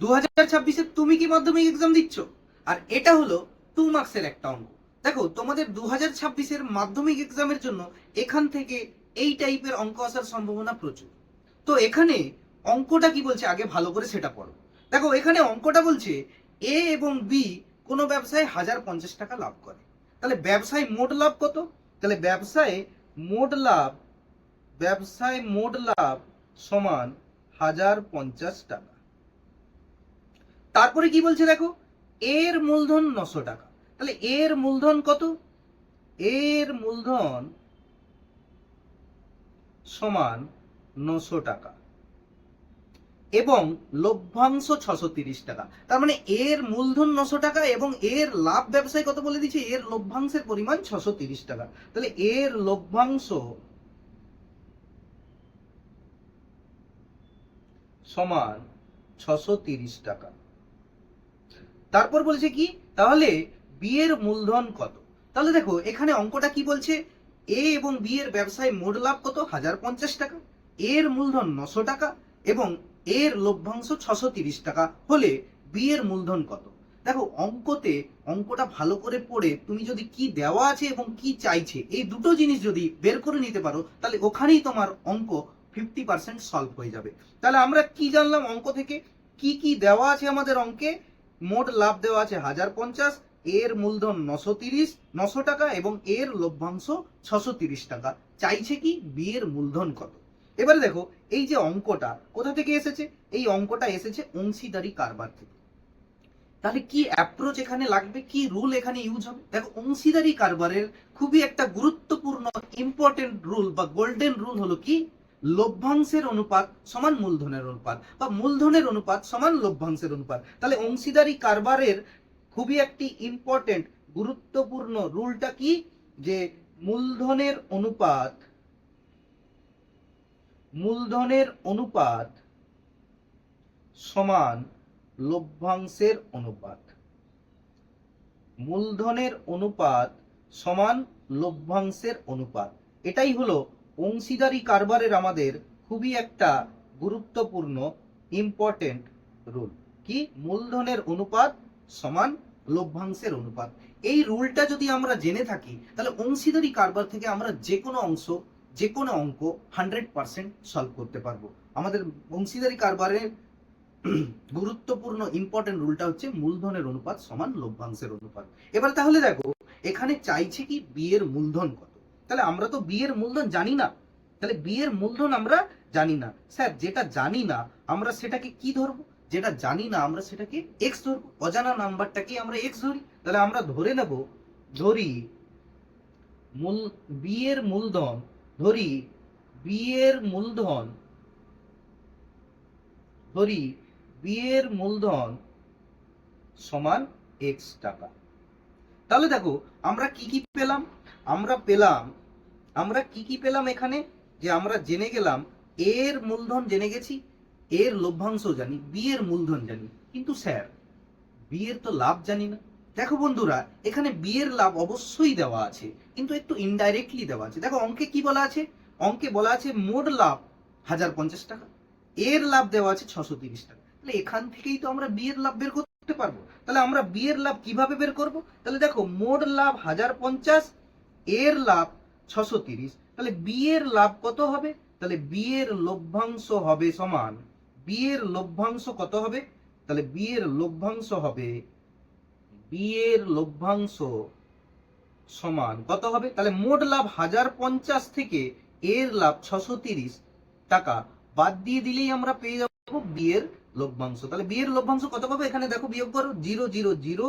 দু হাজার তুমি কি মাধ্যমিক এক্সাম দিচ্ছ? আর এটা হলো টু মার্কসের একটা অঙ্ক। দেখো, তোমাদের দু হাজার ছাব্বিশের মাধ্যমিক এক্সামের জন্য এখান থেকে এই টাইপের অঙ্ক আসার সম্ভাবনা প্রচুর। তো এখানে অঙ্কটা কি বলছে আগে ভালো করে সেটা পড়ো। দেখো, এখানে অঙ্কটা বলছে এ এবং বি কোনো ব্যবসায় হাজার পঞ্চাশ টাকা লাভ করে। তাহলে ব্যবসায় মোট লাভ কত? তাহলে ব্যবসায় মোট লাভ, ব্যবসায় মোট লাভ সমান হাজার পঞ্চাশ টাকা। তারপরে কি বলছে দেখো? এর মূলধন নশো টাকা। তাহলে এর মূলধন কত? এর মূলধন সমান নশো টাকা। এবং লভ্যাংশ ছশো তিরিশ টাকা। তার মানে এর মূলধন নশো টাকা এবং এর লাভ ব্যবসায় কত বলে দিচ্ছে? এর লভ্যাংশের পরিমাণ ছশো তিরিশ টাকা। তাহলে এর লভ্যাংশ সমান ছশো তিরিশ টাকা। তারপর বলছে কি, তাহলে বি এর মূলধন কত? তাহলে দেখো, এখানে অঙ্কটা কি বলছে? এ এবং বি এর ব্যবসায় মোট লাভ কত? হাজার পঞ্চাশ টাকা এর মূলধন নশো টাকা এবং এর লভ্যাংশ ছশো তিরিশ টাকা। হলে বি এর মূলধন কত? দেখো, অঙ্কতে অঙ্কটা ভালো করে পড়ে তুমি যদি কি দেওয়া আছে এবং কি চাইছে, এই দুটো জিনিস যদি বের করে নিতে পারো, তাহলে ওখানেই তোমার অঙ্ক ফিফটি পার্সেন্ট সলভ হয়ে যাবে। তাহলে আমরা কি জানলাম অঙ্ক থেকে? কি কি দেওয়া আছে আমাদের অঙ্কে? মোট লাভ দেওয়া আছে হাজার পঞ্চাশ, এর মূলধন নশো তিরিশ, নশো টাকা এবং এর লভ্যাংশ ছশো তিরিশ টাকা। চাইছে কি বিয়ের মূলধন কত? এবারে দেখো, এই যে অঙ্কটা কোথা থেকে এসেছে? এই অঙ্কটা এসেছে অংশীদারি কারবার থেকে। তাহলে কি অ্যাপ্রোচ এখানে লাগবে? কি রুল এখানে ইউজ হবে? দেখো, অংশীদারি কারবারের খুবই একটা গুরুত্বপূর্ণ ইম্পর্টেন্ট রুল বা গোল্ডেন রুল হলো কি? লভ্যাংশের অনুপাত সমান মূলধনের অনুপাত বা মূলধনের অনুপাত সমান লভ্যাংশের অনুপাত। তাহলে অংশীদারি কারবারের খুবই একটি ইম্পর্টেন্ট গুরুত্বপূর্ণ রুলটা কি? যে মূলধনের অনুপাত মূলধনের অনুপাত সমান লভ্যাংশের অনুপাত। মূলধনের অনুপাত সমান লভ্যাংশের অনুপাত। এটাই হলো অংশীদারি কারবারের আমাদের খুবই একটা গুরুত্বপূর্ণ ইম্পর্টেন্ট রুল কি? মূলধনের অনুপাত সমান লভ্যাংশের অনুপাত। এই রুলটা যদি আমরা জেনে থাকি, তাহলে অংশীদারি কারবার থেকে আমরা যে কোনো অংশ, যে কোনো অঙ্ক হান্ড্রেড পার্সেন্ট সলভ করতে পারব। আমাদের অংশীদারি কারবারের গুরুত্বপূর্ণ ইম্পর্টেন্ট রুলটা হচ্ছে মূলধনের অনুপাত সমান লভ্যাংশের অনুপাত। এবার তাহলে দেখো, এখানে চাইছে কি? বিয়ের মূলধন কত? তাহলে আমরা তো বিয়ের মূলধন জানি না। তাহলে বিয়ের মূলধন আমরা জানি না। স্যার, যেটা জানি না, আমরা সেটাকে কি ধরবো? যেটা জানি না, আমরা সেটাকে এক্স ধরবো। অজানা নাম্বারটাকে আমরা এক্স ধরি। তাহলে আমরা ধরে নেব, ধরি মূল, বিয়ের মূলধন, ধরি বিয়ের মূলধন, ধরি বিয়ের মূলধন সমান এক্স টাকা। তাহলে দেখো, আমরা কি কি পেলাম? আমরা পেলাম, আমরা কি কি পেলাম এখানে? যে আমরা জেনে গেলাম এর মূলধন জেনে গেছি এর লভ্যাংশ জানি বি এর মূলধন জানি। কিন্তু স্যার বি এর তো লাভ জানি না। দেখো বন্ধুরা, এখানে বি এর লাভ অবশ্যই দেওয়া আছে, কিন্তু একটু ইনডাইরেক্টলি দেওয়া আছে। দেখো অঙ্কে কি বলা আছে? অঙ্কে বলা আছে মোট লাভ হাজার পঞ্চাশ টাকা এর লাভ দেওয়া আছে ছশো তিরিশ টাকা। তাহলে এখান থেকেই তো আমরা বি এর লাভ বের করতে পারব। তাহলে আমরা বি এর লাভ কীভাবে বের করব? তাহলে দেখো, মোট লাভ হাজার পঞ্চাশ এর লাভ ছশো তিরিশ, তাহলে বি এর লাভ কত হবে? তাহলে বি এর লভ্যাংশ হবে সমান বি এর লভ্যাংশ কত হবে? তাহলে বি এর লভ্যাংশ হবে বি এর লভ্যাংশ সমান কত হবে? তাহলে মোট লাভ হাজার পঞ্চাশ থেকে এর লাভ ছশো তিরিশ টাকা। বাদ দিয়ে দিলেই আমরা পেয়ে যাব বি এর লভ্যাংশ। তাহলে বি এর লভ্যাংশ কত পাবো? এখানে দেখো বিয়োগ করো, জিরো জিরো জিরো,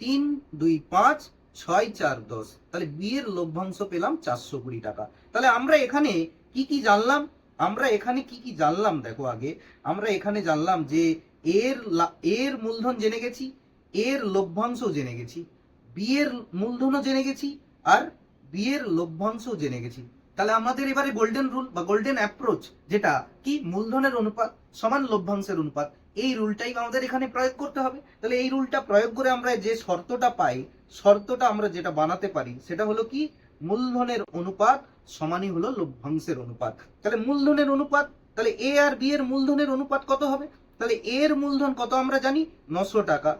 তিন, দুই, পাঁচ ছয় চার দশ। তাহলে বিয়ের লভ্যাংশ পেলাম চারশো কুড়ি টাকা। তাহলে আমরা এখানে কি কি জানলাম? আমরা এখানে কি কি জানলাম? দেখো আগে। আমরা এখানে জানলাম যে এর এর মূলধন জেনে গেছি, এর লভ্যাংশ জেনে গেছি, বিয়ের মূলধনও জেনে গেছি, আর বিয়ের লভ্যাংশও জেনে গেছি। তাহলে আমাদের এবারে গোল্ডেন রুল বা গোল্ডেন অ্যাপ্রোচ যেটা, কি? মূলধনের অনুপাত, সমান লভ্যাংশের অনুপাত, এই রুলটাই আমাদের এখানে প্রয়োগ করতে হবে। তাহলে এই রুলটা প্রয়োগ করে আমরা যে শর্তটা পাই, শর্তটা আমরা যেটা বানাতে পারি, সেটা হলো কি? মূলধনের অনুপাত সমানই হলো লভ্যাংশের অনুপাত। তাহলে মূলধনের অনুপাত, তাহলে এ আর বি এর মূলধনের অনুপাত কত হবে? তাহলে এর মূলধন কত আমরা জানি? নশো টাকা।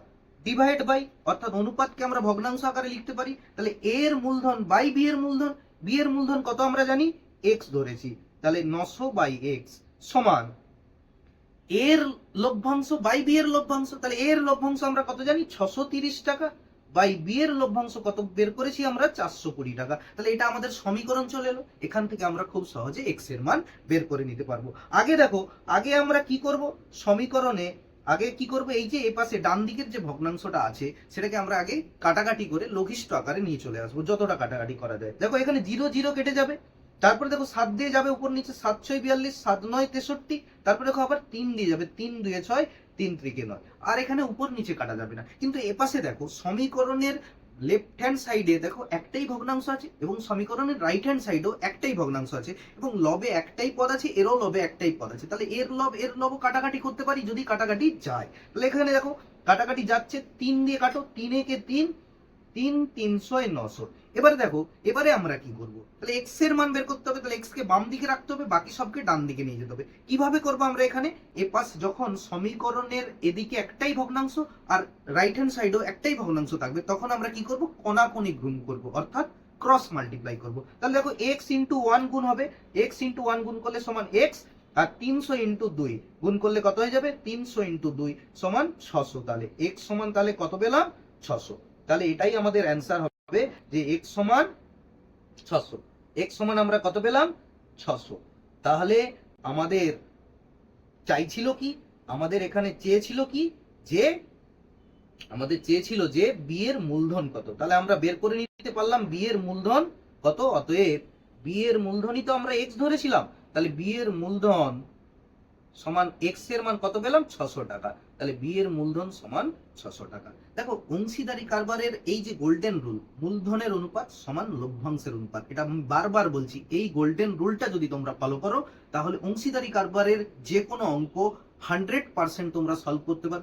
ডিভাইড বাই অর্থাৎ অনুপাতকে আমরা ভগ্নাংশ আকারে লিখতে পারি। তাহলে এর মূলধন বাই বি এর মূলধন বি এর মূলধন কত আমরা জানি? এক্স ধরেছি। তাহলে নশো বাই এক্স সমান এর লভ্যাংশ বাই বি এর লভ্যাংশ। তাহলে এর লভ্যাংশ আমরা কত জানি? ছশো তিরিশ টাকা। বাই বি এর লভ্যাংশ কত বের করেছি আমরা? চারশো কুড়ি টাকা। তাহলে এটা আমাদের সমীকরণ চলে এলো। এখান থেকে আমরা খুব সহজে এক্সের মান বের করে নিতে পারব। আগে দেখো, আগে আমরা কি করব? সমীকরণে আগে কি করব? এই যে এ পাশে ডান দিকের যে ভগ্নাংশটা আছে, সেটাকে আমরা আগে কাটাকাটি করে লঘিষ্ঠ আকারে নিয়ে চলে আসব, যতটা কাটাকাটি করা যায়। দেখো, এখানে জিরো জিরো কেটে যাবে। তারপরে দেখো, সাত দিয়ে যাবে উপর নিচে, সাত ছয় বিয়াল্লিশ, সাত নয় তেষট্টি। তারপরে দেখো, আবার তিন দিয়ে যাবে, তিন দুয়ে ছয়, তিন ত্রিকে নয়। আর এখানে উপর নিচে কাটা যাবে না। কিন্তু এপাশে দেখো, সমীকরণের লেফট হ্যান্ড সাইডে দেখো একটাই ভগ্নাংশ আছে এবং সমীকরণের রাইট হ্যান্ড সাইডেও একটাই ভগ্নাংশ আছে এবং লবে একটাই পদ আছে, এরও লবে একটাই পদ আছে। তাহলে এর লব এর লব কাটাকাটি করতে পারি যদি কাটাকাটি যায়। তাহলে এখানে দেখো, কাটাকাটি যাচ্ছে, তিন দিয়ে কাটো তিনে কে তিন তিন তিনশো নশো। এবারে দেখো, এবারে আমরা কি করব? তাহলে এক্সের মান বের করতে হবে, তাহলে এক্স কে বাম দিকে রাখতে হবে, বাকি সবকে ডান দিকে নিয়ে যেতে হবে। কীভাবে করব আমরা এখানে? এপাশ যখন সমীকরণের এদিকে একটাই ভগ্নাংশ আর রাইট হ্যান্ড সাইডেও একটাই ভগ্নাংশ থাকবে, তখন আমরা কি করব? কোনাকোনি গুণ করব, অর্থাৎ ক্রস মাল্টিপ্লাই করব। তাহলে দেখো এক্স ইন্টু ওয়ান গুণ হবে এক্স ইন্টু ওয়ান গুণ করলে সমান এক্স আর তিনশো ইন্টু দুই গুণ করলে কত হয়ে যাবে? তিনশো ইন্টু দুই সমান ছশো। তাহলে এক্স সমান তাহলে কত পেলাম? ছশো। তাহলে এটাই আমাদের অ্যান্সার হবে যে এক্স সমান ছশো। এক্স সমান আমরা কত পেলাম? ছশো। তাহলে আমাদের চাইছিল কি? আমাদের এখানে চেয়েছিল কি? যে, আমাদের চেয়েছিল যে বিয়ের মূলধন কত। তাহলে আমরা বের করে নিতে পারলাম বিয়ের মূলধন কত? অতএব বিয়ের মূলধনই তো আমরা এক্স ধরেছিলাম। তাহলে বিয়ের মূলধন সমান এক্সের মান কত পেলাম? ছশো টাকা। তাহলে বি এর মূলধন সমান ছশো টাকা। দেখো, অংশীদারি কারবারের এই যে গোল্ডেন রুল মূলধনের অনুপাত সমান লভ্যাংশের অনুপাত। এটা আমি বারবার বলছি, এই গোল্ডেন রুলটা যদি তোমরা ফলো করো, তাহলে অংশীদারি কারবারের যে কোনো অঙ্ক হান্ড্রেড পার্সেন্ট তোমরা সলভ করতে পারবে।